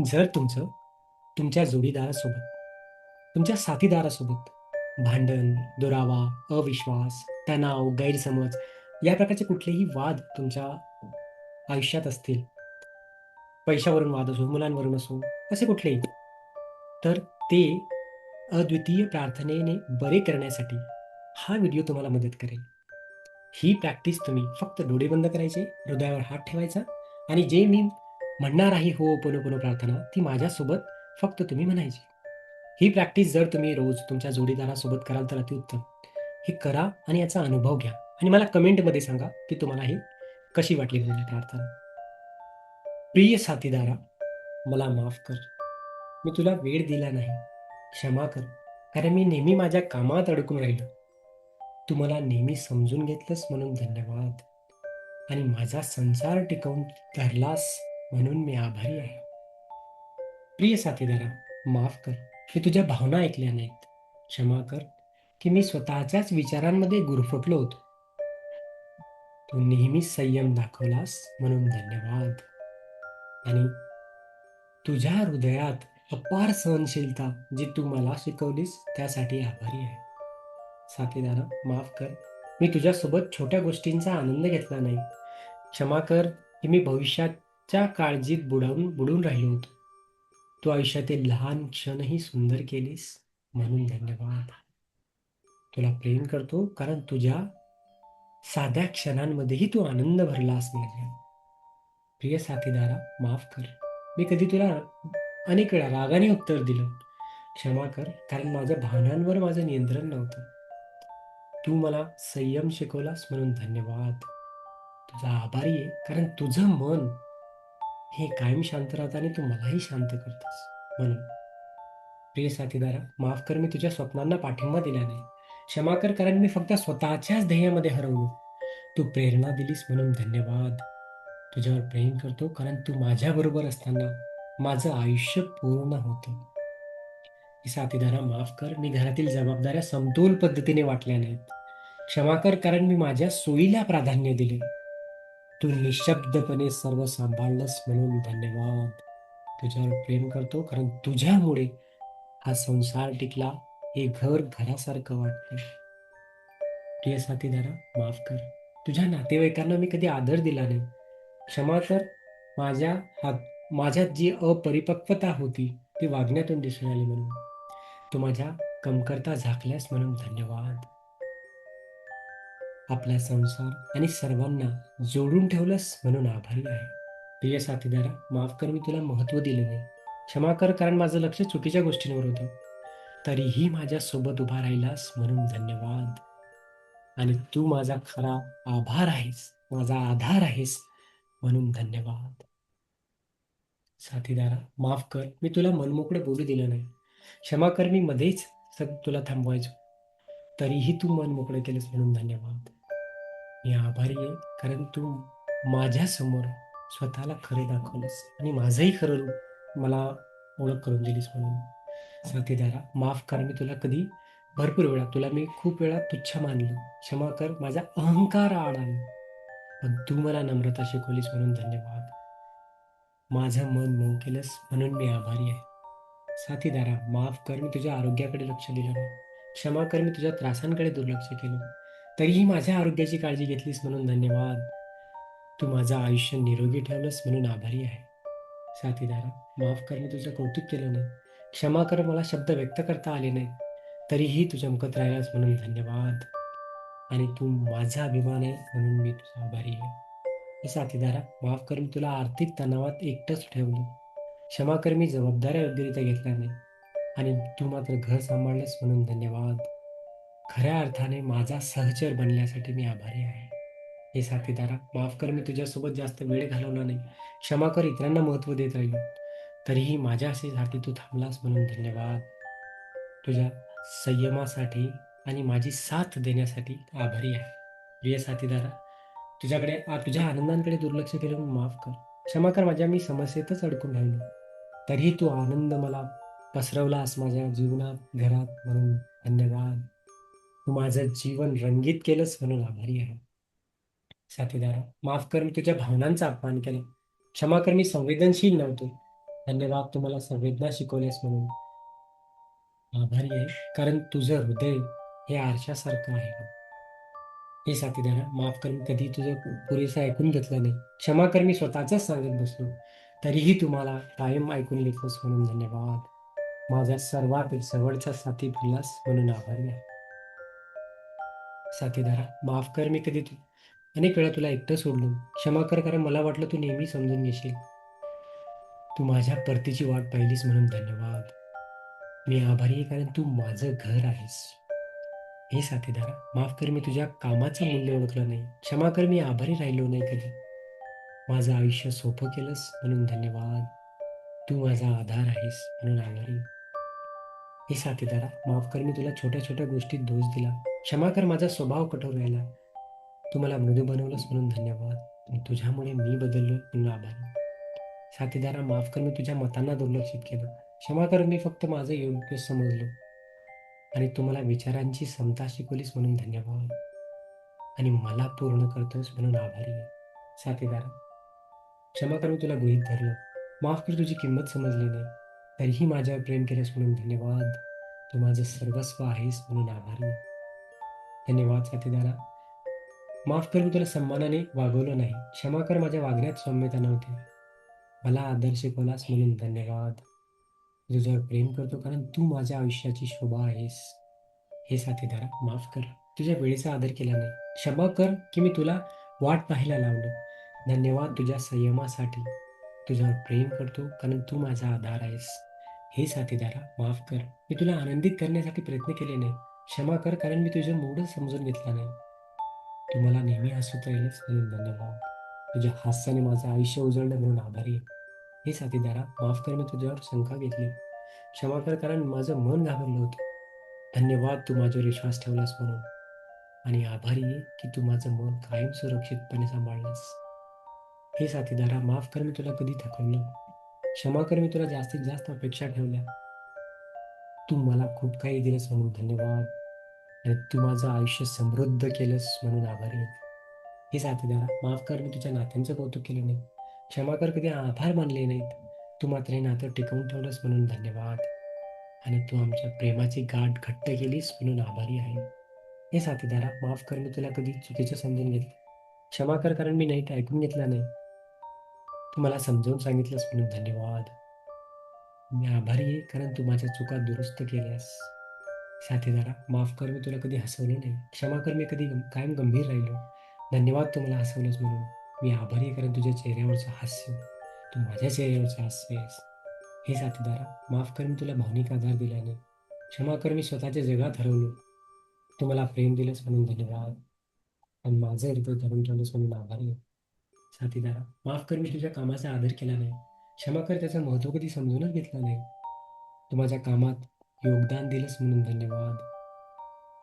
जर तुमचं तुमच्या जोडीदारासोबत, तुमच्या साथीदारासोबत भांडण, दुरावा, अविश्वास, तणाव, गैरसमज या प्रकारचे कुठलेही वाद तुमच्या आयुष्यात असतील, पैशावरून वाद असो, मुलांवरून असो, असे कुठलेही, तर ते अद्वितीय प्रार्थनेने बरे करण्यासाठी हा व्हिडिओ तुम्हाला मदत करेल. ही प्रॅक्टिस तुम्ही फक्त डोळे बंद करायचे, हृदयावर हात ठेवायचा आणि जे मी म्हणणार आहे हो'ओपोनोपोनो प्रार्थना ती माझ्यासोबत फक्त तुम्ही म्हणायची. ही प्रॅक्टिस जर तुम्ही रोज तुमच्या जोडीदारासोबत कराल तर अतिउत्तम. हे करा आणि याचा अनुभव घ्या आणि मला कमेंटमध्ये सांगा की तुम्हाला ही कशी वाटली माझी प्रार्थना. प्रिय साथीदारा, मला माफ कर. मी तुला वेळ दिला नाही. क्षमा कर, कारण मी नेहमी माझ्या कामात अडकून राहिलो. तू मला नेहमी समजून घेतलंस म्हणून धन्यवाद आणि माझा संसार टिकवून धरलास म्हणून मी आभारी आहे. प्रिय साथीदारा, माफ कर, मी तुझ्या भावना ऐकल्या नाहीत. क्षमा कर, की मी स्वतःच्याच विचारांमध्ये गुरफटलो होतो. तू नेहमी संयम दाखवलास म्हणून धन्यवाद आणि तुझ्या हृदयात अपार सहनशीलता जी तू मला शिकवलीस त्यासाठी आभारी आहे. साथीदारा, माफ कर, मी तुझ्यासोबत छोट्या गोष्टींचा आनंद घेतला नाही. क्षमा कर, की मी भविष्यात च्या काळजीत बुडावून बुडून राहिलो होतो. तू आयुष्यातील लहान क्षणही सुंदर केलीस म्हणून धन्यवाद. तुला प्रेम करतो कारण तुझ्या साध्या क्षणांमध्येही तू आनंद भरलास माझ्या. प्रिय साथीदारा, माफ कर, मी कधी तुला अनेक वेळा रागाने उत्तर दिलं. क्षमा कर, कारण माझ्या भावनांवर माझं नियंत्रण नव्हतं. तू मला संयम शिकवलास म्हणून धन्यवाद. तुझा आभारी आहे कारण तुझं मन हे कायम शांत राहतं आणि तू मलाही शांत करतोस म्हणून. प्रिय साथीदारा, माफ कर मी तुझ्या स्वप्नांना पाठिंबा दिला नाही. क्षमा कर कारण मी फक्त स्वतःच्याच ध्येयामध्ये हरवलो. तू प्रेरणा दिलीस म्हणून धन्यवाद. तुझ्यावर प्रेम करतो कारण तू माझ्याबरोबर असताना माझं आयुष्य पूर्ण होतं. साथीदारा, माफ कर, मी घरातील जबाबदाऱ्या समतोल पद्धतीने वाटल्या नाहीत. क्षमा कर कारण मी माझ्या सोयीला प्राधान्य दिले. तू निशब्दपणे सर्व सांभाळलंस म्हणून धन्यवाद. तुझ्यावर प्रेम करतो कारण तुझ्यामुळे हा संसार टिकला, हे घर घरासारखं वाटतंय. प्रिय साथीदारा, माफ कर, तुझ्या नातेवाईकांना मी कधी आदर दिला नाही. क्षमा तर माझ्या हात माझ्यात जी अपरिपक्वता होती ती वागण्यातून दिसून आली म्हणून. तू माझ्या कमकरता झाकल्यास म्हणून धन्यवाद. आपला संसार आणि सर्वांना जोडून ठेवलंस म्हणून आभारी आहे. प्रिय साथीदारा, माफ कर मी तुला महत्त्व दिलं नाही. क्षमा कर कारण माझं लक्ष चुकीच्या गोष्टींवर होतं. तरीही माझ्यासोबत उभा राहिलास म्हणून धन्यवाद आणि तू माझा खरा आभार आहेस, माझा आधार आहेस म्हणून धन्यवाद. साथीदारा, माफ कर, मी तुला मनमोकळं बोलू दिलं नाही. क्षमा कर, मी मध्येच तुला थांबवायचो. तरीही तू मन मोकळं केलंस म्हणून धन्यवाद. मी आभारी आहे कारण तू माझ्यासमोर स्वतःला खरे दाखवलंस आणि माझंही खरं रूप मला ओळख करून दिलीस म्हणून. साथीदारा, माफ कर, मी तुला कधी भरपूर वेळा तुला मी खूप वेळा तुच्छ मानलं. क्षमा कर, माझा अहंकार आड आला. पण तू मला नम्रता शिकवलीस म्हणून धन्यवाद. माझं मन मऊ केलंस म्हणून मी आभारी आहे. साथीदारा, माफ कर, मी तुझ्या आरोग्याकडे लक्ष दिलं नाही. क्षमा कर, मी तुझ्या त्रासांकडे दुर्लक्ष केलं. तरीही माझ्या आरोग्याची काळजी घेतलीस म्हणून धन्यवाद. तू माझं आयुष्य निरोगी ठेवलंस म्हणून आभारी आहे. साथीदारा, माफ कर, मी तुझं कौतुक केलं नाही. क्षमा कर, मला शब्द व्यक्त करता आले नाही तरीही तू चमकत राहिलास म्हणून धन्यवाद आणि तू माझा अभिमान आहे म्हणून मी तुझा आभारी आहे. साथीदारा, माफ कर, मी तुला आर्थिक तणावात एकटंच ठेवलं. क्षमा कर, मी जबाबदाऱ्या योग्यरित्या घेतल्या नाही आणि तू मात्र घर सांभाळलंस म्हणून धन्यवाद. खऱ्या अर्थाने माझा सहचर बनल्यासाठी मी आभारी आहे. हे साथीदारा, माफ कर, मी तुझ्यासोबत जास्त वेळ घालवला नाही. क्षमा कर, इतरांना महत्त्व देत राहिलो. तरीही माझ्यासाठी तू थांबलास म्हणून धन्यवाद. तुझ्या संयमासाठी आणि माझी साथ देण्यासाठी आभारी आहे. प्रिय साथीदारा, तुझ्याकडे तुझ्या आनंदांकडे दुर्लक्ष केलं म्हणून माफ कर. क्षमा कर, माझ्या मी समस्येतच अडकून राहिलो. तरीही तू आनंद मला पसरवलास माझ्या जीवनात, घरात म्हणून धन्यवाद. तू माझं जीवन रंगीत केलंस म्हणून आभारी आहे. साथीदारा, माफ कर, मी तुझ्या भावनांचा अपमान केला. क्षमा कर, मी संवेदनशील नव्हतो. धन्यवाद तुम्हाला संवेदना शिकवल्यास म्हणून. आभारी आहे, कारण तुझं हृदय हे आरशासारखं आहे. हे साथीदारा, माफ कर मी कधी तुझं पुरेसं ऐकून घेतलं नाही. क्षमा कर मी स्वतःचाच सांगत बसलो. तरीही तुम्हाला कायम ऐकून घेतलंस म्हणून धन्यवाद. माझा सर्वात जवळचा साथी बनलास म्हणून आभारी आहे. साथीदारा, माफ कर मी कधी तू अनेक वेळा तुला एकटं सोडलो. क्षमा कर कारण मला वाटलं तू नेहमी समजून घेशील. तू माझ्या परतीची वाट पाहिलीस म्हणून धन्यवाद. मी आभारी आहे कारण तू माझं घर आहेस. हे साथीदारा, माफ कर मी तुझ्या कामाचं मूल्य ओळखलं नाही. क्षमा कर मी आभारी राहिलो नाही कधी. माझं आयुष्य सोपं केलंस म्हणून धन्यवाद. तू माझा आधार आहेस म्हणून आभारी. हे साथीदारा, माफ कर मी तुला छोट्या-छोट्या गोष्टीत दोष दिला. क्षमा कर माझा स्वभाव कठोर राहिला. तू मला मृदू बनवलंस म्हणून धन्यवाद. तुझ्यामुळे मी बदललो म्हणून आभारी. साथीदारा, माफ कर मी तुझ्या मतांना दुर्लक्षित केलं. क्षमा कर मी फक्त माझं योग्य समजलो. आणि तू मला विचारांची समता शिकवलीस म्हणून धन्यवाद. आणि मला पूर्ण करतोस म्हणून आभारी आहे. साथीदारा, क्षमा कर मी तुला गृहित धरलं. माफ कर तुझी किंमत समजली नाही. तरीही माझ्यावर प्रेम केलंस म्हणून धन्यवाद. तू माझं सर्वस्व आहेस म्हणून आभारी आहे. धन्यवाद साथीदारा. माफ कर मी तुला सन्मानाने वागवलं नाही. क्षमा कर माझ्या वागण्यात सौम्यता नव्हती. मला आदर शिकवलास म्हणून धन्यवाद. तुझ्यावर प्रेम करतो कारण तू माझ्या आयुष्याची शोभा आहेस. हे साथीदारा, माफ कर. तुझ्या वेळेचा आदर केला नाही. क्षमा कर की मी तुला वाट पाहायला लावलं. धन्यवाद तुझ्या संयमासाठी. तुझ्यावर प्रेम करतो कारण तू माझा आधार आहेस. हे साथीदारा, माफ कर. मी तुला आनंदित करण्यासाठी प्रयत्न केले नाही. क्षमा कर कारण मी तुझं मूडच समजून घेतला नाही. तू मला नेहमी हसवत राहिलेस म्हणून धन्यवाद. तुझ्या हास्याने माझं आयुष्य उजळलं म्हणून आभारी आहे. हे साथीदारा, माफ कर मी तुझ्यावर शंका घेतली. क्षमा कर कारण माझं मन घाबरलं होतं. धन्यवाद तू माझ्यावर विश्वास ठेवलास म्हणून. आणि आभारी आहे की तू माझं मन कायम सुरक्षितपणे सांभाळलंस. हे साथीदारा, माफ कर मी तुला कधी थकवलं. क्षमा कर मी तुला जास्तीत जास्त अपेक्षा ठेवल्या. तू मला खूप काही दिलंस म्हणून धन्यवाद. आणि तू माझं आयुष्य समृद्ध केलंस म्हणून आभारी आहे. हे साथीदारा, माफ कर मी तुझ्या नात्यांचं कौतुक केलं नाही. क्षमा कर कधी आभार मानले नाहीत. तू मात्र हे नातं टिकवून ठेवलंस म्हणून धन्यवाद. आणि तू आमच्या प्रेमाची गाठ घट्ट केलीस म्हणून आभारी आहे. हे साथीदारा, माफ कर मी तुला कधी चुकीचं समजून घेतलं. क्षमा कर कारण मी नाही ऐकून घेतला नाही. तू मला समजावून सांगितलंस म्हणून धन्यवाद. मी आभारी आहे कारण तू माझ्या चुका दुरुस्त केल्यास. साथीदारा, माफ कर मी तुला कधी हसवलं नाही. क्षमा कर मी कधी कायम गंभीर राहिलो. धन्यवाद तू मला हसवलंस म्हणून. मी आभारी आहे कारण तुझ्या चेहऱ्यावरचं हास्य, तू माझ्या चेहऱ्यावरचं हास्य आहेस. हे साथीदारा, माफ कर मी तुला भावनिक आधार दिला नाही. क्षमा कर मी स्वतःच्या जगात हरवलो. तू मला प्रेम दिलंस म्हणून धन्यवाद. आणि माझं हृदय धरून ठेवलंस म्हणून आभारी आहे. साथीदारा, माफ कर मी तुझ्या कामाचा आदर केला नाही. क्षमा कर त्याचं महत्त्व कधी समजूनच घेतलं नाही. तू माझ्या कामात योगदान दिलंस म्हणून धन्यवाद.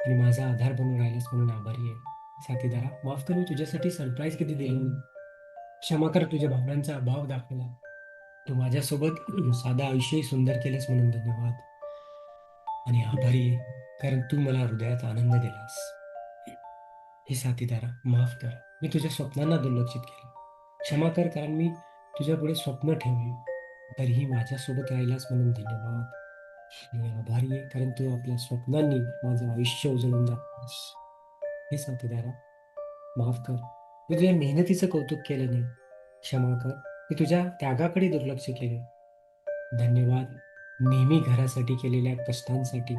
आणि माझा आधार बनून राहिलास म्हणून आभारी आहे. साथीदारा, माफ कर मी तुझ्यासाठी सरप्राईज कधी दिलं नाही. क्षमा कर तुझ्या भावनांचा अभाव दाखवला. तू माझ्यासोबत साधा आयुष्यही सुंदर केलंस म्हणून धन्यवाद. आणि आभारी आहे कारण तू मला हृदयात आनंद दिलास. हे साथीदारा, माफ कर. मी तुझ्या स्वप्नांना दुर्लक्षित केलं. क्षमा कर कारण मी तुझ्यापुढे स्वप्न ठेवली. तरीही माझ्यासोबत राहिलास म्हणून धन्यवाद. मी आभारी आहे कारण तू आपल्या स्वप्नांनी माझं आयुष्य उजळून दाखवलंस. हे साथीदारा, माफ कर. मी तुझ्या मेहनतीचं कौतुक केलं नाही. क्षमा कर. मी तुझ्या त्यागाकडे दुर्लक्ष केले. धन्यवाद. नेहमी घरासाठी केलेल्या कष्टांसाठी.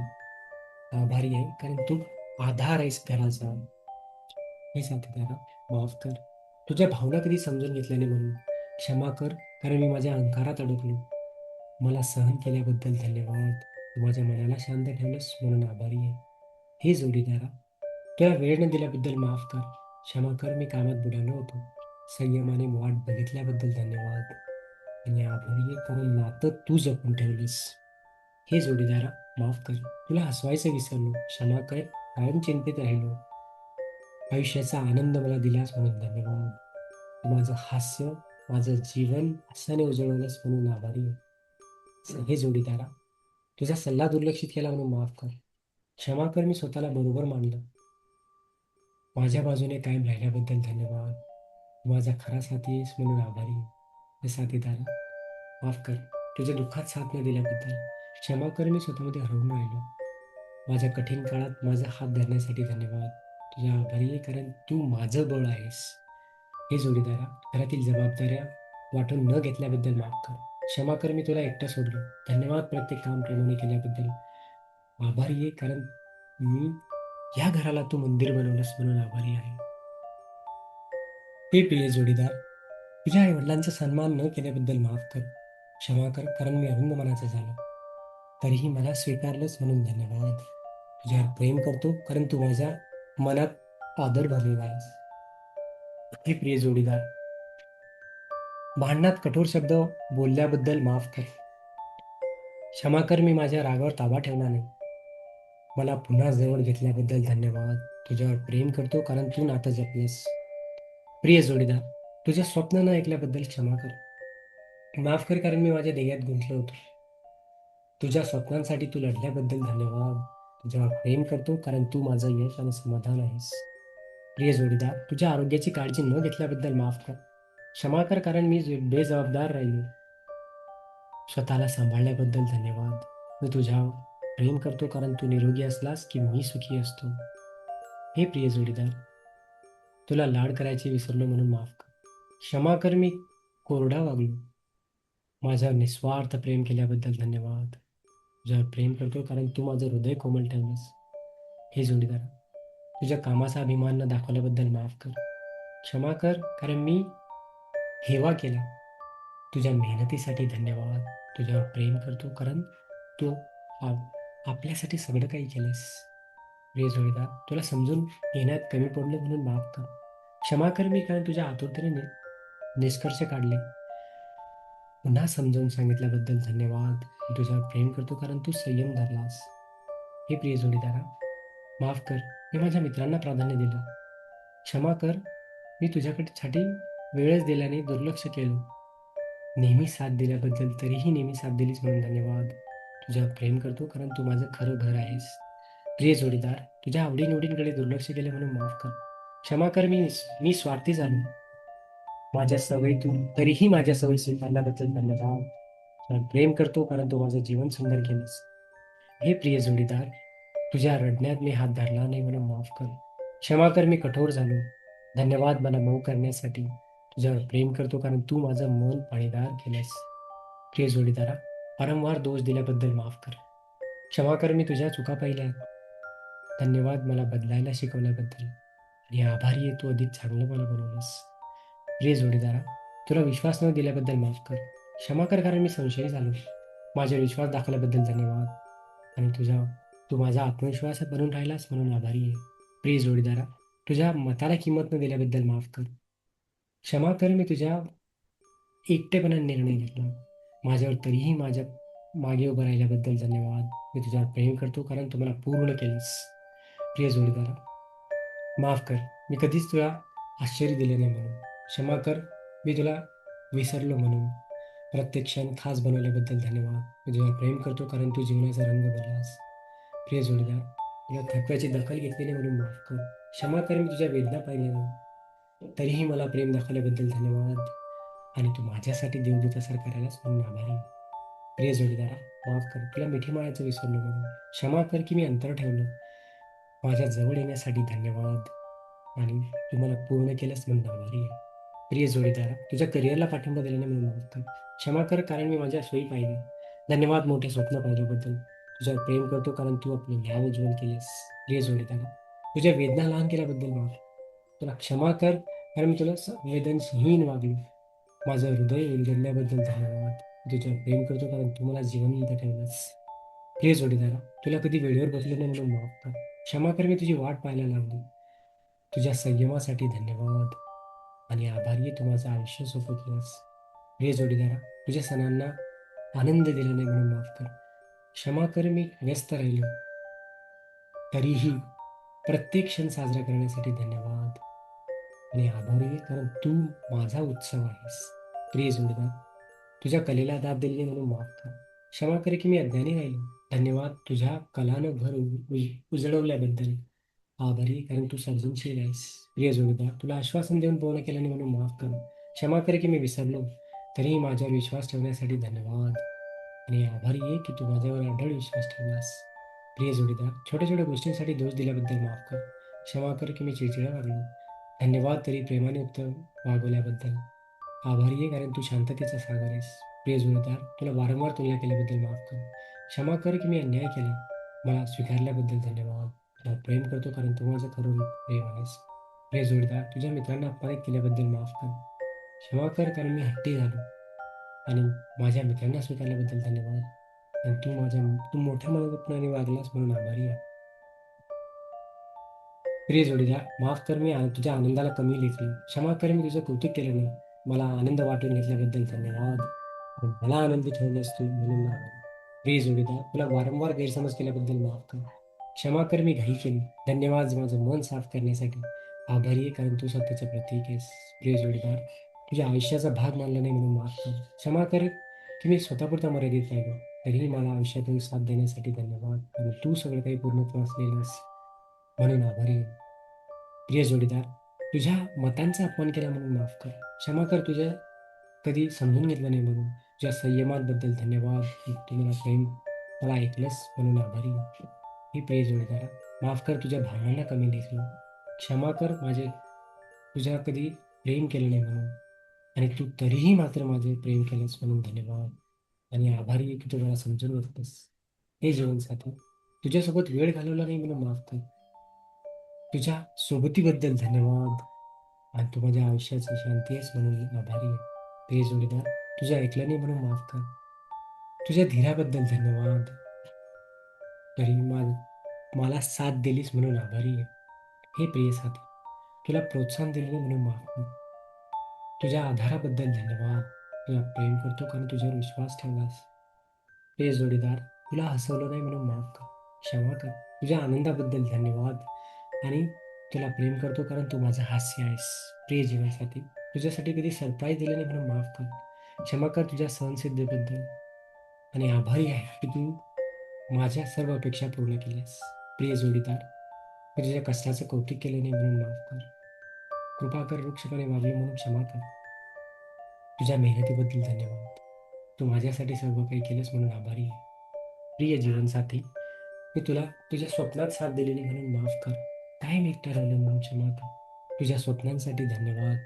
आभारी आहे कारण तू आधार आहेस घराचा. हे साथीदारा, माफ कर. तुझ्या भावना कधी समजून घेतल्या नाही म्हणून. क्षमा कर कारण मी माझ्या अहंकारात अडकलो. मला सहन केल्याबद्दल धन्यवाद. तू माझ्या मनाला शांत ठेवलंस म्हणून आभारी आहे. हे जोडीदारा, तुला वेळ न दिल्याबद्दल माफ कर. क्षमा कर मी कामात बुडालो होतो. संयमाने वाट बघितल्याबद्दल धन्यवाद. आणि आभारी आहे कारण नातं तू जपून ठेवलंस. हे जोडीदारा, माफ कर. तुला हसवायचं विसरलो. क्षमा कर. कायम चिंतित राहिलो. आयुष्याचा आनंद मला दिलास म्हणून धन्यवाद. माझं हास्य, माझं जीवन हसाने उजळवलंस म्हणून आभारी हे जोडीदारा, तुझा सल्ला दुर्लक्षित केला म्हणून माफ कर. क्षमा कर मी स्वतःला बरोबर मानलं. माझ्या बाजूने कायम राहिल्याबद्दल धन्यवाद. माझा खरा साथी आहेस म्हणून आभारी हे साथीदारा, माफ कर. तुझ्या दुःखात साथ न दिल्याबद्दल क्षमा कर मी स्वतःमध्ये हरवून राहिलो माझ्या कठीण काळात माझा हात धरण्यासाठी धन्यवाद तुझ्या आभारी आहे कारण तू माझं बळ आहेस हे जोडीदारा घरातील जबाबदाऱ्या वाटून न घेतल्याबद्दल माफ कर. क्षमा कर मी तुला एकटं सोडलो. धन्यवाद प्रत्येक काम प्रेमाने केल्याबद्दल. आभारी आहे कारण मी या घराला तू मंदिर बनवलंस म्हणून आभारी आहे. हे प्रिय जोडीदार तुझ्या आई वडिलांचा सन्मान न केल्याबद्दल माफ कर. क्षमा कर कारण मी अरुंद मनाचा झालो. तरीही मला स्वीकारलंच म्हणून धन्यवाद. तुझ्यावर प्रेम करतो कारण तू माझ्या मनात आदर भरलेला आहेस. हे प्रिय जोडीदार. भांडणात कठोर शब्द बोलल्याबद्दल माफ कर. क्षमा कर मी माझ्या रागावर ताबा ठेवला नाही. मला पुन्हा जवळ घेतल्याबद्दल धन्यवाद. तुझ्यावर प्रेम करतो कारण तू नातं जपलेस. प्रिय जोडीदार तुझे स्वप्न न ऐकल्याबद्दल क्षमा कर. माफ कर कारण मी माझ्या ध्येयात गुंतलो होतो. तुझ्या स्वप्नांसाठी तू लढल्याबद्दल धन्यवाद. तुझ्यावर प्रेम करतो कारण तू माझं यश आणि समाधान आहेस. प्रिय जोडीदार तुझ्या आरोग्याची काळजी न घेतल्याबद्दल माफ कर. क्षमा कर कारण मी बेजबाबदार राहिलो. स्वतःला सांभाळल्याबद्दल धन्यवाद. मी तुझ्यावर प्रेम करतो कारण तू निरोगी असलास की मी सुखी असतो. हे प्रिय जोडीदार तुला लाड करायचे विसरलो म्हणून माफ कर. क्षमा कर मी कोरडा वागलो. माझ्यावर निस्वार्थ प्रेम केल्याबद्दल धन्यवाद. तुझ्यावर प्रेम करतो कारण तू माझं हृदय कोमल ठेवलंस. हे जोडीदार तुझ्या कामाचा अभिमान न दाखवल्याबद्दल माफ कर. क्षमा कर कारण मी हेवा केला. तुझ्या मेहनतीसाठी धन्यवाद. तुझ्यावर प्रेम करतो कारण तू आपल्यासाठी सगळं काही केलंस रे जोडीदार तुला समजून घेण्यात कमी पडलं म्हणून माफ कर. क्षमा कर मी कारण तुझ्या आतुरतेने निष्कर्ष काढले. पुन्हा समजावून सांगितल्याबद्दल धन्यवाद. मी तुझ्यावर प्रेम करतो कारण तू संयम धरलास. हे प्रिय जोडीदारा माफ कर. मी माझ्या मित्रांना प्राधान्य दिलं. क्षमा कर मी तुझ्याकडे वेळच दिल्याने दुर्लक्ष केलं. नेहमी साथ दिल्याबद्दल तरीही नेहमी साथ दिलीस म्हणून धन्यवाद. तुझ्या प्रेम करतो कारण तू माझं खरं घर आहेस. प्रिय जोडीदार तुझ्या आवडीनिवडींकडे दुर्लक्ष केले म्हणून माफ कर. क्षमा कर मी मी स्वार्थी झालो. माझ्या सवयीतून तरीही माझ्या सवयी स्वीकारल्याबद्दल धन्यवाद. प्रेम करतो कारण तू माझं जीवन सुंदर केलंस. हे प्रिय जोडीदार तुझ्या रडण्यात मी हात धरला नाही म्हणून माफ कर. क्षमा कर मी कठोर झालो. धन्यवाद मला मऊ करण्यासाठी. तुझ्यावर प्रेम करतो कारण तू माझं मन पाणीदार केलंस. प्रिय जोडीदारा वारंवार दोष दिल्याबद्दल माफ कर. क्षमा कर मी तुझ्या चुका पाहिल्या धन्यवाद मला बदलायला शिकवल्याबद्दल. आणि आभारी आहे तू अधिक चांगलं मला बनवलंस. प्रिय जोडीदारा तुला विश्वास न दिल्याबद्दल माफ कर. क्षमा कर कारण मी संशयी झालो. माझ्यावर विश्वास दाखवल्याबद्दल धन्यवाद. आणि तुझ्या तू माझा आत्मविश्वास बनून राहिलास म्हणून आभारी आहे. प्रिय जोडीदारा तुझ्या मताला किंमत न दिल्याबद्दल माफ कर. क्षमा कर मी तुझ्या एकटेपणाने निर्णय घेतला. माझ्यावर तरीही माझ्या मागे उभं राहिल्याबद्दल धन्यवाद. मी तुझ्यावर प्रेम करतो कारण तू मला पूर्ण केलंस. प्रिय जोडीदारा माफ कर. मी कधीच तुला आश्चर्य दिले नाही म्हणून. क्षमा कर मी तुला विसरलो म्हणून. प्रत्येक क्षण खास बनवल्याबद्दल धन्यवाद. मी तुझ्यावर प्रेम करतो कारण तू जीवनाचा रंग भरलास प्रिय जोडीदार या थकव्याची दखल घेतलेली म्हणून माफ कर. क्षमा कर मी तुझ्या वेदना पाहिल्या नाही. तरीही मला प्रेम दाखवल्याबद्दल धन्यवाद. आणि तू माझ्यासाठी देवदूतासार करायलाच म्हणून आभारी आहे. प्रिय जोडीदारा माफ कर. तुला मिठी मारायचं विसरलो म्हणून. क्षमा कर की मी अंतर ठेवलं. माझ्या जवळ येण्यासाठी धन्यवाद. आणि तू मला पूर्ण केलंस म्हणून आभारी आहे. प्रिय जोडीदारा तुझ्या करिअरला पाठिंबा दिल्याने म्हणून माफ कर. क्षमा कर कारण मी माझ्या सोयी पाहिल्या. धन्यवाद मोठे स्वप्न पाहिल्याबद्दल. तुझ्यावर प्रेम करतो कारण तू आपले ज्ञान उज्ज्वल केलेस प्रिय जोडीदारा तुझ्या वेदना लहान केल्याबद्दल माफ. तुला क्षमा कर कारण मी तुला संवेदनशीहीन वागलो. माझं हृदय उलगडल्याबद्दल धन्यवाद. तुझ्यावर प्रेम करतो कारण तू मला जिवंत ठेवलंस प्लीज जोडीदारा तुला कधी वेळेवर बसलं नाही म्हणून माफ कर. क्षमा कर मी तुझी वाट पाहायला लागली. तुझ्या संयमासाठी धन्यवाद. आणि आभारी तू माझं आयुष्य सोपं केलंस. प्रिय जोडीदारा तुझ्या सणांना आनंद दिला नाही म्हणून माफ कर. क्षमा कर मी व्यस्त राहिलो. तरीही प्रत्येक क्षण साजरा करण्यासाठी धन्यवाद. आणि आभारी आहे कारण तू माझा उत्सव आहेस. प्रिय जोडीदार तुझ्या कलेला दाद दिली म्हणून माफ कर. क्षमा कर की मी अज्ञानी राहिलो. धन्यवाद तुझ्या कलानं घर उजळवल्याबद्दल. आभारी कारण तू सर्जनशील आहेस. प्रिय जोडीदार तुला आश्वासन देऊन पूर्ण केल्याने म्हणून माफ कर. क्षमा कर की मी विसरलो. तरीही माझ्यावर विश्वास ठेवण्यासाठी धन्यवाद. आणि आभारी आहे की तू माझ्यावर अढळ विश्वास ठेवलास. प्रिय जोडीदार छोट्या छोट्या गोष्टींसाठी दोष दिल्याबद्दल माफ कर. क्षमा कर की मी चिडचिडा वागलो धन्यवाद तरी प्रेमाने उत्तर वागवल्याबद्दल आभारी आहे कारण तू शांततेचा सागर आहेस. प्रिय जोडीदार तुला वारंवार तुलना केल्याबद्दल माफ कर. क्षमा कर की मी अन्याय केला. मला स्वीकारल्याबद्दल धन्यवाद. तुला प्रेम करतो कारण तू माझं खरं प्रेम आहेस. प्रिय जोडीदार तुझ्या मित्रांना अपमानित केल्याबद्दल माफ कर. क्षमा कर कारण मी हट्टी झालो. आणि माझ्या मित्रांना स्वीकारल्याबद्दल धन्यवाद. आणि तू माझ्या तू मोठ्या मनोपणाने वागलास म्हणून आभारी आहे. प्रिय जोडीदार माफ कर मी तुझ्या आनंदाला कमी लेखलो क्षमा कर मी तुझं कौतुक केलं नाही. मला आनंद वाटून घेतल्याबद्दल धन्यवाद. मला आनंदी ठेवलेस तू म्हणून प्रिय जोडीदार तुला वारंवार गैरसमज केल्याबद्दल माफ कर. क्षमा कर मी घाई केली. धन्यवाद माझं मन साफ करण्यासाठी. आभारी आहे कारण तू सत्याचं प्रतीक आहेस. प्रिय जोडीदार तुझ्या आयुष्याचा भाग मानला नाही म्हणून माफ कर. क्षमा कर की मी स्वतःपुरता मर्यादित राहिलो तरीही मला आयुष्यातून साथ देण्यासाठी धन्यवाद. आणि तू सगळं काही पूर्णत्व असलेलंस म्हणून आभारी प्रिय जोडीदार तुझ्या मतांचा अपमान केला म्हणून माफ कर. क्षमा कर तुझ्या कधी समजून घेतलं नाही म्हणून. तुझ्या संयमाबद्दल धन्यवाद. तू मला प्रेम मला ऐकलंस म्हणून आभारी ही प्रिय जोडीदार माफ कर तुझ्या भावनांना कमी लेखलं क्षमा कर माझे तुझ्या कधी प्रेम केलं नाही म्हणून. आणि तू तरीही मात्र माझे प्रेम केलंस म्हणून धन्यवाद. आणि आभारी आहे की तू मला समजून घेतलंस. हे जीवनसाथी तुझ्यासोबत वेळ घालवला नाही म्हणून माफ कर. तुझ्या सोबतीबद्दल धन्यवाद. आणि तू माझ्या आयुष्याची शांती आहेस म्हणून आभारी आहे. प्रिय जोडीदार तुझ्या ऐकलं नाही म्हणून माफ कर. तुझ्या धीराबद्दल धन्यवाद. तरी मा मला साथ दिलीस म्हणून आभारी आहे. हे प्रिय साथी तुला प्रोत्साहन दिलं नाही म्हणून माफ कर. तुझ्या आधाराबद्दल धन्यवाद. तुला प्रेम करतो कारण तुझ्यावर विश्वास ठेवलास. प्रिय जोडीदार तुला हसवलं नाही म्हणून माफ कर. क्षमा कर. तुझ्या आनंदाबद्दल धन्यवाद. आणि तुला प्रेम करतो कारण तू माझं हास्य आहेस. प्रिय जीवनासाठी तुझ्यासाठी कधी सरप्राईज दिलं नाही म्हणून माफ कर. क्षमा कर तुझ्या सहनसिद्धीबद्दल. आणि आभारी आहे की तू माझ्या सर्व अपेक्षा पूर्ण केल्यास. प्रिय जोडीदार मी तुझ्या कष्टाचं कौतुक केलं नाही म्हणून माफ कर. कृपा कर वृक्षपणे वागले म्हणून क्षमा कर. तुझ्या मेहनतीबद्दल धन्यवाद. तू माझ्यासाठी सर्व काही केलंस म्हणून आभारी आहे. प्रिय जीवनसाथी मी तुला तुझ्या स्वप्नात साथ दिलेली नाही म्हणून माफ कर. टाईम एकटं राहिलं म्हणून क्षमा कर. तुझ्या स्वप्नांसाठी धन्यवाद.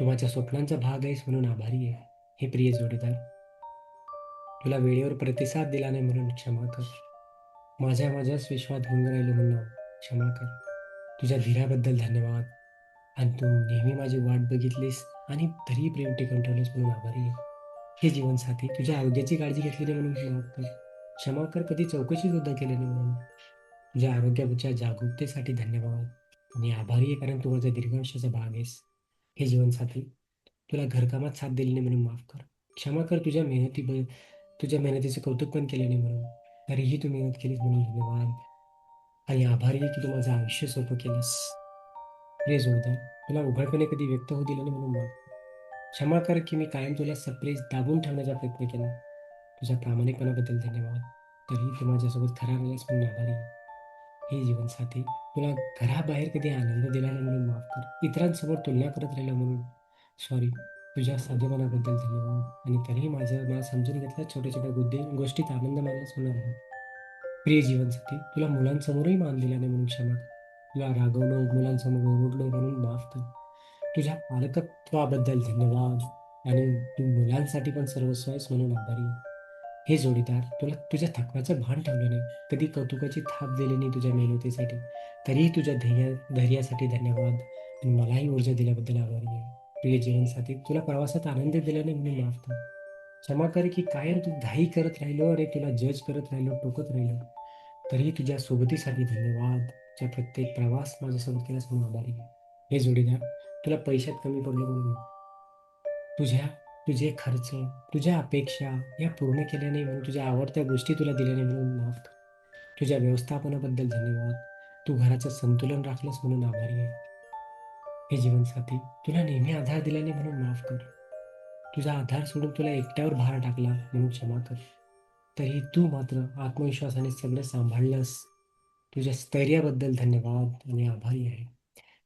तू माझ्या स्वप्नांचा भाग आहेस म्हणून आभारी आहे. हे प्रिय जोडीदार तुला वेळेवर प्रतिसाद दिला नाही म्हणून क्षमा कर. माझ्या माझ्याच विश्वात होऊन राहिलं म्हणून क्षमा कर. तुझ्या धीराबद्दल धन्यवाद. आणि तू नेहमी माझी वाट बघितलीस आणि तरीही प्रेम टिकून ठेवलंस म्हणून आभारी आहे. हे जीवनसाथी तुझ्या आरोग्याची काळजी घेतली नाही म्हणून माफ कर. क्षमा कर कधी चौकशी सुद्धा केली नाही म्हणून. तुझ्या आरोग्याच्या जागरूकतेसाठी धन्यवाद. आणि आभारी आहे कारण तू माझ्या दीर्घांशाचा भाग आहेस. हे जीवनसाथी तुला घरकामात साथ दिली नाही म्हणून माफ कर. क्षमा कर तुझ्या मेहनती तुझ्या मेहनतीचं कौतुक पण केलं नाही म्हणून. तरीही तू मेहनत केलीस म्हणून धन्यवाद. आणि आभारी आहे की तू माझं आयुष्य सोपं केलंस. प्रिय जोडदार तुला उघडपणे कधी व्यक्त होऊ दिलं नाही म्हणून मग क्षमा कर की मी कायम तुला सरप्राईज दाबून ठेवण्याचा प्रयत्न केला. तुझ्या प्रामाणिकपणाबद्दल धन्यवाद. तरीही तू माझ्यासोबत खरा राहिलास म्हणून आभारी हे जीवनसाथी तुला घराबाहेर कधी आनंद दिला नाही म्हणून माफ कर. इतरांसमोर तुलना करत राहिला म्हणून. सॉरी तुझ्या साधेपणाबद्दल धन्यवाद. आणि तरीही माझं मला समजून घेतलं छोट्या छोट्या गुद्दे गोष्टीत आनंद मानलाच होणार आहे. प्रिय जीवनसाठी तुला मुलांसमोरही मान दिला नाही म्हणून क्षमा कर. तुला रागवलं मुलांसमोर ओरडलं म्हणून माफ कर. तुझ्या पालकत्वाबद्दल धन्यवाद. आणि तू मुलांसाठी पण सर्वस्व आहेस म्हणून आभारी हे जोडीदार तुला तुझ्या थकव्याचं भान ठेवलं नाही. कधी कौतुकाची थाप दिली नाही तुझ्या मेहनतीसाठी. तरीही तुझ्या धैर्य धैर्यासाठी धन्यवाद. आणि मलाही ऊर्जा दिल्याबद्दल आभारी आहे. प्रिय जीवनसाथी तुला प्रवासात आनंद दिला नाही म्हणून माफ कर. क्षमा कर की कायम तू घाई करत राहिलो आणि तुला जज करत राहिलो टोकत राहिलो. तरीही तुझ्या सोबतीसाठी धन्यवाद. तुझ्या प्रत्येक प्रवास माझ्यासोबत केलास म्हणून आभारी हे जोडीदार तुला पैशात कमी पडले म्हणून. तुझ्या तुझे खर्च तुझ्या अपेक्षा या पूर्ण केल्याने म्हणून तुझ्या आवडत्या गोष्टी तुला दिल्याने म्हणून माफ कर. तुझ्या व्यवस्थापनाबद्दल धन्यवाद. तू घराचं संतुलन राखलंस म्हणून आभारी आहे. हे जीवनसाथी तुला नेहमी आधार दिल्याने म्हणून माफ कर. तुझा आधार सोडून तुला एकट्यावर भार टाकला म्हणून क्षमा कर. तरी तू मात्र आत्मविश्वासाने सगळं सांभाळलंस. तुझ्या स्थैर्याबद्दल धन्यवाद आणि आभारी आहे.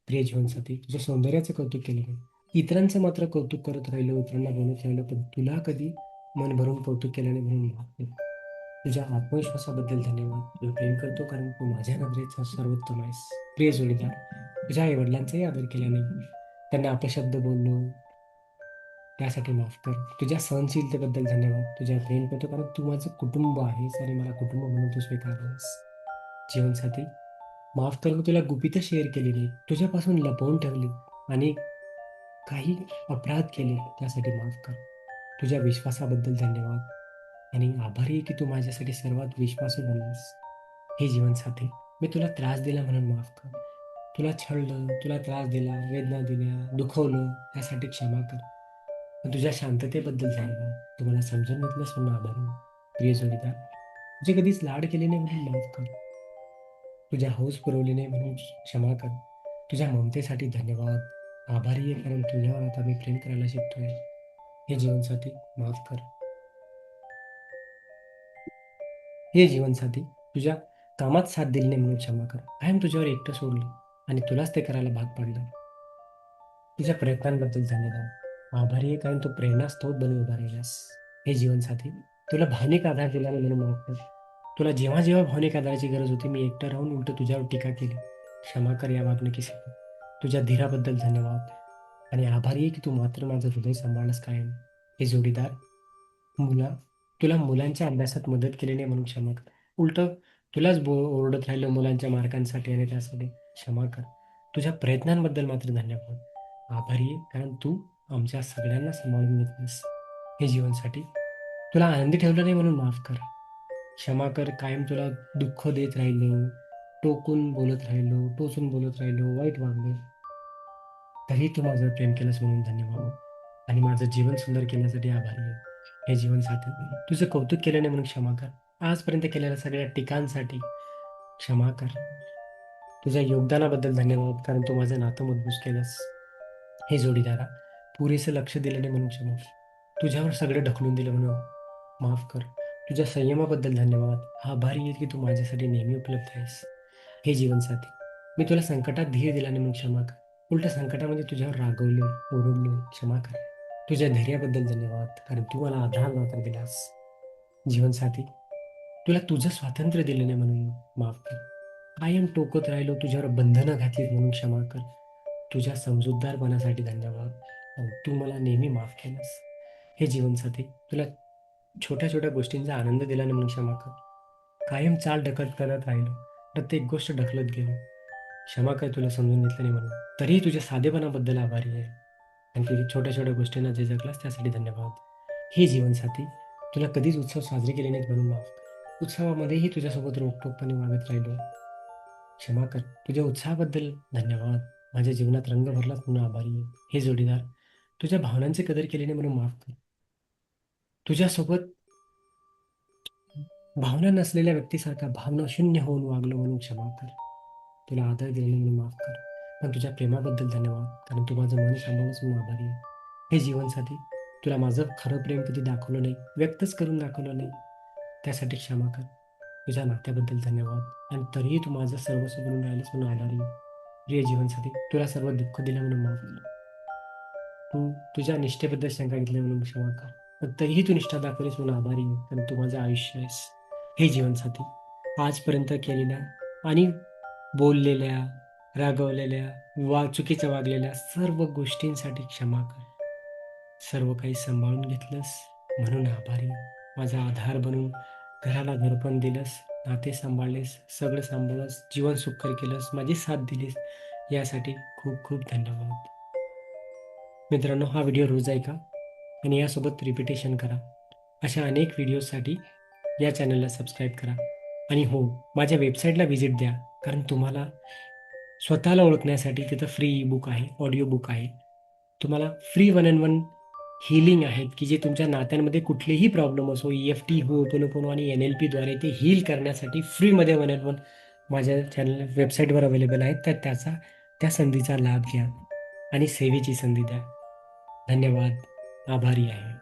प्रिय जीवनसाथी तुझ्या सौंदर्याचं कौतुक केलं नाही इतरांचं मात्र कौतुक करत राहिलो इतरांना बोलत राहिलो पण तुला कधी मन भरून कौतुक केल्याने म्हणून तुझ्या आत्मविश्वासाबद्दल धन्यवाद. तुला प्रेम करतो कारण तू माझ्या नजरेचा सर्वोत्तम आहेस. प्रिय जोडीदार तुझ्या आई वडिलांचाही आदर केल्याने त्यांना अपशब्द बोललो त्यासाठी माफ कर. तुझ्या सहनशीलतेबद्दल धन्यवाद. तुझ्या प्रेम करतो कारण तू माझं कुटुंब आहेस आणि मला कुटुंब म्हणून तू स्वीकारलास जीवनसाथी माफ कर मी तुला गुपितं शेअर केलेली. तुझ्यापासून लपवून ठेवली आणि काही अपराध केले त्यासाठी माफ कर. तुझ्या विश्वासाबद्दल धन्यवाद. आणि आभारी आहे की तू माझ्यासाठी सर्वात विश्वासू बनलास. हे जीवनसाथी मी तुला त्रास दिला म्हणून माफ कर. तुला छळलं तुला त्रास दिला वेदना दिल्या दुखवलं यासाठी क्षमा कर. तुझ्या शांततेबद्दल धन्यवाद तुम्हाला समजून घेतलं म्हणून आभारी प्रिय जोडीदार तुझे कधीच लाड केले नाही म्हणून माफ कर. तुझ्या हौस पुरवली नाही म्हणून क्षमा कर. तुझ्या ममतेसाठी धन्यवाद. आभारी आहे कारण तुझ्यावर आता मी प्रेम करायला शिकतोय. हे जीवनसाथी माफ कर. हे जीवनसाथी तुझ्या कामात साथ दिली नाही म्हणून क्षमा कर. कायम तुझ्यावर एकटं सोडलं आणि तुलाच ते करायला भाग पाडलं. तुझ्या प्रयत्नांबद्दल धन्यवाद. आभारी आहे कारण तू प्रेरणा स्त्रोत बनून उभा राहिलास. हे जीवनसाथी तुला भावनिक आधार दिला म्हणून माफ कर. तुला जेव्हा जेव्हा भावनिक आधाराची गरज होती मी एकटं राहून उलट तुझ्यावर टीका केली. क्षमा कर या वागणुकीसाठी तुझ्या धीराबद्दल धन्यवाद. आणि आभारी आहे की तू मात्र माझं हृदय सांभाळलंस कायम. हे जोडीदार मुला तुला मुलांच्या अभ्यासात मदत केली नाही म्हणून क्षमा कर. उलट तुलाच बो ओरडत राहिलं मुलांच्या मार्कांसाठी आणि त्यासाठी. क्षमा कर. तुझ्या प्रयत्नांबद्दल मात्र धन्यवाद आभारी आहे कारण तू आमच्या सगळ्यांना सांभाळून घेतलंस. हे जीवनसाठी तुला आनंदी ठेवलं नाही म्हणून माफ कर. क्षमा कर कायम तुला दुःख देत राहिलो. टोकून बोलत राहिलो टोचून बोलत राहिलो वाईट वागलो. तरी तू माझं प्रेम केलंस म्हणून धन्यवाद आणि माझं जीवन सुंदर केल्यासाठी आभारी हे जीवन साथी तुझं कौतुक केल्याने म्हणून क्षमा कर. आजपर्यंत केलेल्या सगळ्या टिकांसाठी क्षमा कर. तुझ्या योगदानाबद्दल धन्यवाद कारण तू माझं नातं मजबूत केलंस. हे जोडीदारा पुरेसं लक्ष दिल्याने म्हणून क्षमा तुझ्यावर सगळं ढकलून दिलं म्हणून माफ कर. तुझ्या संयमाबद्दल धन्यवाद. हा आभारी आहे की तू माझ्यासाठी नेहमी उपलब्ध आहेस. हे जीवनसाथी मी तुला संकटात धीर दिल्याने म्हणून क्षमा कर. उलट संकटामध्ये तुझ्यावर रागवले ओरडलो क्षमा कर. तुझ्या धैर्याबद्दल धन्यवाद कारण तू मला आधार मात्र दिलास. जीवनसाथी तुला तुझं स्वातंत्र्य दिलं नाही म्हणून माफ कर. कायम टोकत राहिलो तुझ्यावर बंधनं घातलीत म्हणून क्षमा कर. तुझ्या समजूतदारपणासाठी धन्यवाद तू मला नेहमी माफ केलंस. हे जीवनसाथी तुला छोट्या छोट्या गोष्टींचा आनंद दिला नाही म्हणून क्षमा कर. कायम चाल ढकल करत राहिलो. प्रत्येक गोष्ट ढकलत गेलो. क्षमा कर तुला समजून घेतलं नाही म्हणून. तरीही तुझ्या साधेपणाबद्दल आभारी आहे. आणि तुझ्या छोट्या छोट्या गोष्टींना जे जगलास त्यासाठी धन्यवाद. हे जीवनसाथी तुला कधीच उत्सव साजरे केले नाहीत म्हणून माफ उत्सवामध्येही तुझ्यासोबत रोखटोकपणे वागत राहिलो. क्षमा कर. तुझ्या उत्साहाबद्दल धन्यवाद. माझ्या जीवनात रंग भरलाच म्हणून आभारी आहे. हे जोडीदार तुझ्या भावनांचे कदर केले नाही म्हणून माफ कर. तुझ्यासोबत भावना नसलेल्या व्यक्तीसारखा भावना शून्य होऊन वागलो म्हणून क्षमा कर. तुला आदर दिलेला म्हणून माफ कर. पण तुझ्या प्रेमाबद्दल धन्यवाद. कारण तू माझं मन सांभाळूनच म्हणून आभारी आहे. हे जीवनसाथी तुला माझं खरं प्रेम कधी दाखवलं नाही व्यक्तच करून दाखवलं नाही. त्यासाठी क्षमा कर. तुझ्या नात्याबद्दल धन्यवाद. आणि तरीही तू माझं सर्वस्व बनून राहिलंस म्हणून आभारी प्रिय जीवनसाथी तुला सर्व दुःख दिलं म्हणून माफ केलं तू तुझ्या निष्ठेबद्दल शंका घेतली म्हणून क्षमा कर. पण तरीही तू निष्ठा दाखवलीस म्हणून आभारी कारण तू माझं आयुष्य आहेस. हे जीवनसाथी. आजपर्यंत केलेल्या आणि बोललेल्या रागवलेल्या वा चुकीच्या वागलेल्या सर्व गोष्टींसाठी क्षमा कर. सर्व काही सांभाळून घेतलंस म्हणून आभारी माझा आधार बनून घराला घरपण दिलंस नाते सांभाळलेस सगळं सांभाळलंस जीवन सुखकर केलंस माझी साथ दिलीस. यासाठी खूप खूप धन्यवाद. मित्रांनो हा व्हिडिओ रोज ऐका. आणि यासोबत रिपिटेशन करा. अशा अनेक व्हिडिओसाठी या चॅनलला सबस्क्राईब करा. आणि हो माझ्या वेबसाईटला व्हिजिट द्या. कारण तुम्हाला स्वतःला ओळखण्यासाठी तिथं फ्री ई बुक आहे ऑडिओ बुक आहे. तुम्हाला free one and one healing आहेत की जे तुमच्या नात्यांमध्ये कुठलेही प्रॉब्लेम असो ई एफ टी हो पोनो आणि एन एल पीद्वारे ते हील करण्यासाठी फ्रीमध्ये वन अँड वन माझ्या चॅनल वेबसाईटवर अवेलेबल आहेत. तर त्याचा त्या संधीचा लाभ घ्या आणि सेवेची संधी द्या. धन्यवाद. आभारी आहे